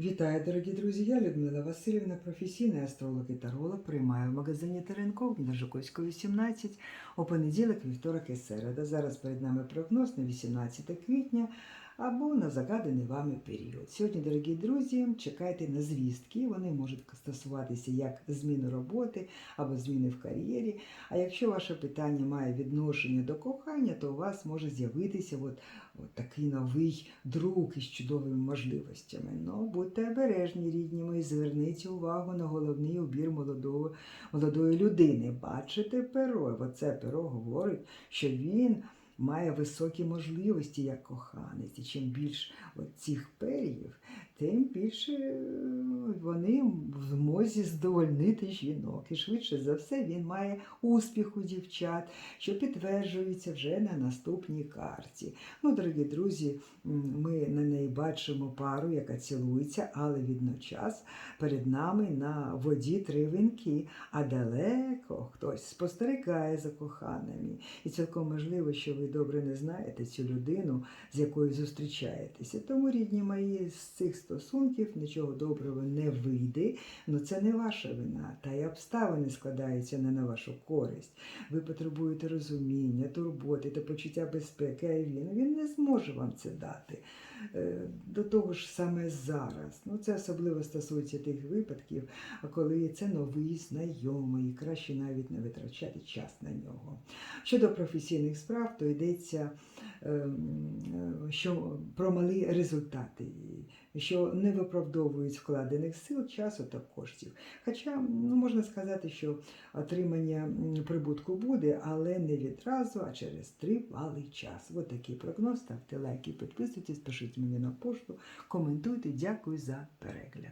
Вітаю, дорогі друзі! Я Людмила Васильівна, професійний астролог і таролог. Приймаю в магазині Теренков на Жуковської, 18 у понеділок, вівторок і середа. Зараз перед нами прогноз на 18 квітня або на загаданий вами період. Сьогодні, дорогі друзі, чекайте на звістки. Вони можуть стосуватися як зміни роботи або зміни в кар'єрі. А якщо ваше питання має відношення до кохання, то у вас може з'явитися от, от такий новий друг із чудовими можливостями. Ну, будьте обережні, рідні мої, зверніть увагу на головний убір молодого, молодої людини. Бачите перо? Оце перо говорить, що він має високі можливості як коханець. І чим більш цих періїв, тим більше е, вони в змозі здовольнити жінок. І швидше за все він має успіх у дівчат, що підтверджується вже на наступній карті. Ну, дорогі друзі, ми на неї бачимо пару, яка цілується, але відночас перед нами на воді три вінки, а далеко хтось спостерігає за коханими. І цілком можливо, що ви добре не знаєте цю людину, з якою зустрічаєтеся. Тому, рідні мої, з цих стосунків нічого доброго не вийде. Ну це не ваша вина, та й обставини складаються не на вашу користь. Ви потребуєте розуміння, турботи та почуття безпеки, а він, він не зможе вам це дати. Е, До того ж саме зараз. Ну, це особливо стосується тих випадків, коли це новий знайомий, краще навіть не витрачати час на нього. Щодо професійних справ, то йдеться ем, е, що про малі результати, що не виправдовують вкладених сил, часу та коштів. Хоча ну, можна сказати, що отримання прибутку буде, але не відразу, а через тривалий час. Ось такий прогноз. Ставте лайки, підписуйтесь, пишіть мені на пошту, коментуйте. Дякую за перегляд.